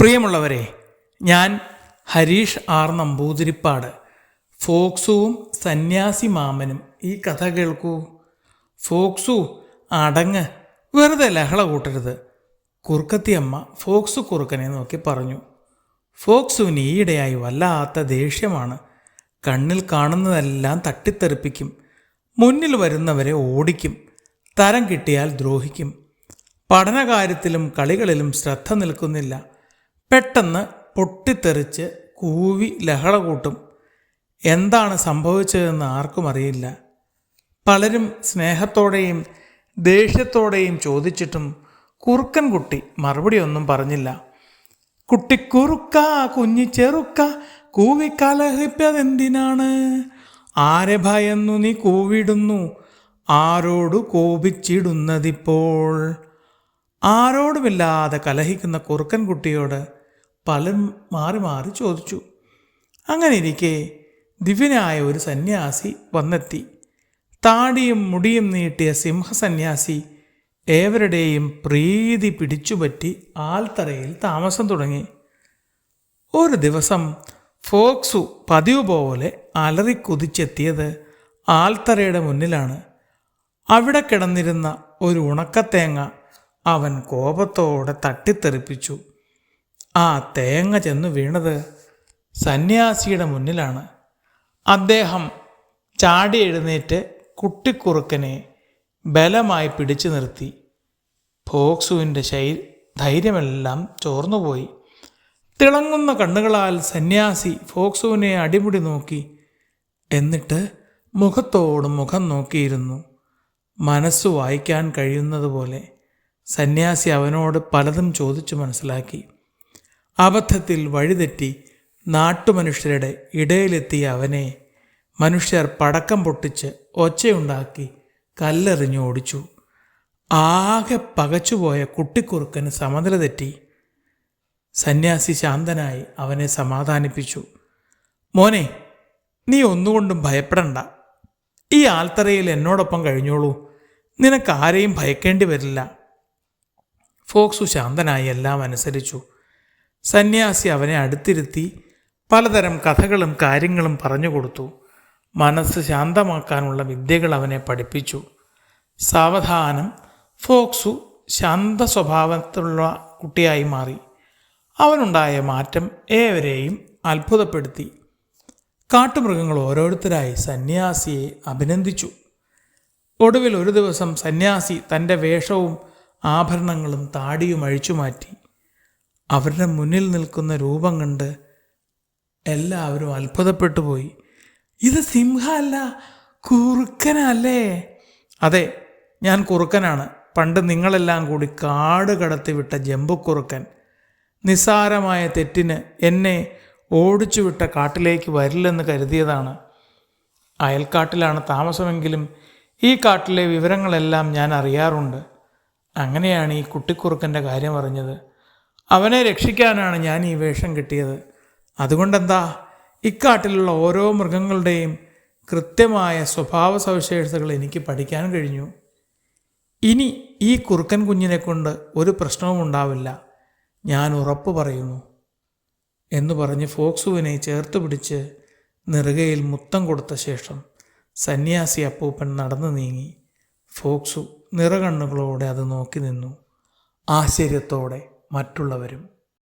പ്രിയമുള്ളവരെ ഞാൻ ഹരീഷ് ആർ നമ്പൂതിരിപ്പാട്. ഫോക്സുവും സന്യാസി മാമനും ഈ കഥ കേൾക്കൂ. ഫോക്സു അടങ്ങ് വെറുതെ ലഹള കൂട്ടരുത്. കുറുക്കത്തിയമ്മ ഫോക്സു കുറുക്കനെ നോക്കി പറഞ്ഞു. ഫോക്സുവിന് ഈയിടെയായി വല്ലാത്ത ദേഷ്യമാണ്. കണ്ണിൽ കാണുന്നതെല്ലാം തട്ടിത്തെറിപ്പിക്കും. മുന്നിൽ വരുന്നവരെ ഓടിക്കും. തരം കിട്ടിയാൽ ദ്രോഹിക്കും. പഠനകാര്യത്തിലും കളികളിലും ശ്രദ്ധ നിൽക്കുന്നില്ല. പെട്ടെന്ന് പൊട്ടിത്തെറിച്ച് കൂവി ലഹള കൂട്ടും. എന്താണ് സംഭവിച്ചതെന്ന് ആർക്കും അറിയില്ല. പലരും സ്നേഹത്തോടെയും ദേഷ്യത്തോടെയും ചോദിച്ചിട്ടും കുറുക്കൻ കുട്ടി മറുപടിയൊന്നും പറഞ്ഞില്ല. കുട്ടി കുട്ടിക്കുറുക്ക കുഞ്ഞി ചെറുക്ക കൂവിക്കലഹിപ്പതെന്തിനാണ് ആരെ ഭയന്നു നീ കൂവിടുന്നു ആരോട് കോപിച്ചിടുന്നതിപ്പോൾ? ആരോടുമില്ലാതെ കലഹിക്കുന്ന കുറുക്കൻ കുട്ടിയോട് പലരും മാറി മാറി ചോദിച്ചു. അങ്ങനെ ഇരിക്കെ ദിവ്യനായ ഒരു സന്യാസി വന്നെത്തി. താടിയും മുടിയും നീട്ടിയ സിംഹസന്യാസി ഏവരുടെയും പ്രീതി പിടിച്ചുപറ്റി ആൽത്തറയിൽ താമസം തുടങ്ങി. ഒരു ദിവസം ഫോക്സു പതിവ് പോലെ അലറിക്കുതിച്ചെത്തിയത് ആൽത്തറയുടെ മുന്നിലാണ്. അവിടെ കിടന്നിരുന്ന ഒരു ഉണക്കത്തേങ്ങ അവൻ കോപത്തോടെ തട്ടിത്തെറിപ്പിച്ചു. ആ തേങ്ങ ചെന്ന് വീണത് സന്യാസിയുടെ മുന്നിലാണ്. അദ്ദേഹം ചാടി എഴുന്നേറ്റ് കുട്ടിക്കുറുക്കനെ ബലമായി പിടിച്ചു നിർത്തി. ഫോക്സുവിന്റെ ശൈ ധൈര്യമെല്ലാം ചോർന്നുപോയി. തിളങ്ങുന്ന കണ്ണുകളാൽ സന്യാസി ഫോക്സുവിനെ അടിമുടി നോക്കി. എന്നിട്ട് മുഖത്തോട് മുഖം നോക്കിയിരുന്നു. മനസ്സ് വായിക്കാൻ കഴിയുന്നതുപോലെ സന്യാസി അവനോട് പലതും ചോദിച്ചു മനസ്സിലാക്കി. അബദ്ധത്തിൽ വഴിതെറ്റി നാട്ടുമനുഷ്യരുടെ ഇടയിലെത്തിയ അവനെ മനുഷ്യർ പടക്കം പൊട്ടിച്ച് ഒച്ചയുണ്ടാക്കി കല്ലെറിഞ്ഞു ഓടിച്ചു. ആകെ പകച്ചുപോയ കുട്ടിക്കുറുക്കന് സമനില തെറ്റി. സന്യാസി ശാന്തനായി അവനെ സമാധാനിപ്പിച്ചു. മോനെ നീ ഒന്നുകൊണ്ടും ഭയപ്പെടണ്ട. ഈ ആൽത്തറയിൽ എന്നോടൊപ്പം കഴിഞ്ഞോളൂ. നിനക്ക് ആരെയും ഭയക്കേണ്ടി വരില്ല. ഫോക്സു ശാന്തനായി എല്ലാം അനുസരിച്ചു. സന്യാസി അവനെ അടുത്തിരുത്തി പലതരം കഥകളും കാര്യങ്ങളും പറഞ്ഞു കൊടുത്തു. മനസ്സ് ശാന്തമാക്കാനുള്ള വിദ്യകൾ അവനെ പഠിപ്പിച്ചു. സാവധാനം ഫോക്സു ശാന്ത സ്വഭാവത്തിലുള്ള കുട്ടിയായി മാറി. അവനുണ്ടായ മാറ്റം ഏവരെയും അത്ഭുതപ്പെടുത്തി. കാട്ടുമൃഗങ്ങൾ ഓരോരുത്തരായി സന്യാസിയെ അഭിനന്ദിച്ചു. ഒടുവിൽ ഒരു ദിവസം സന്യാസി തന്റെ വേഷവും ആഭരണങ്ങളും താടിയും അഴിച്ചു മാറ്റി അവരുടെ മുന്നിൽ നിൽക്കുന്ന രൂപം കണ്ട് എല്ലാവരും അത്ഭുതപ്പെട്ടു പോയി. ഇത് സിംഹമല്ല കുറുക്കനല്ലേ? അതെ ഞാൻ കുറുക്കനാണ്. പണ്ട് നിങ്ങളെല്ലാം കൂടി കാട് കടത്തി വിട്ട ജമ്പുക്കുറുക്കൻ. നിസ്സാരമായ തെറ്റിന് എന്നെ ഓടിച്ചു വിട്ട കാട്ടിലേക്ക് വരില്ലെന്ന് കരുതിയതാണ്. അയൽക്കാട്ടിലാണ് താമസമെങ്കിലും ഈ കാട്ടിലെ വിവരങ്ങളെല്ലാം ഞാൻ അറിയാറുണ്ട്. അങ്ങനെയാണ് ഈ കുട്ടിക്കുറുക്കന്റെ കാര്യം അറിഞ്ഞത്. അവനെ രക്ഷിക്കാനാണ് ഞാൻ ഈ വേഷം കിട്ടിയത്. അതുകൊണ്ടെന്താ? ഇക്കാട്ടിലുള്ള ഓരോ മൃഗങ്ങളുടെയും കൃത്യമായ സ്വഭാവ സവിശേഷതകൾ എനിക്ക് പഠിക്കാൻ കഴിഞ്ഞു. ഇനി ഈ കുറുക്കൻ കുഞ്ഞിനെ കൊണ്ട് ഒരു പ്രശ്നവും ഉണ്ടാവില്ല. ഞാൻ ഉറപ്പ് പറയുന്നു. എന്ന് പറഞ്ഞ് ഫോക്സുവിനെ ചേർത്ത് പിടിച്ച് നെറുകയിൽ മുത്തം കൊടുത്ത ശേഷം സന്യാസി അപ്പൂപ്പൻ നടന്നു നീങ്ങി. ഫോക്സു നിറകണ്ണുകളോടെ അത് നോക്കി നിന്നു. ആശ്ചര്യത്തോടെ മറ്റുള്ളവരും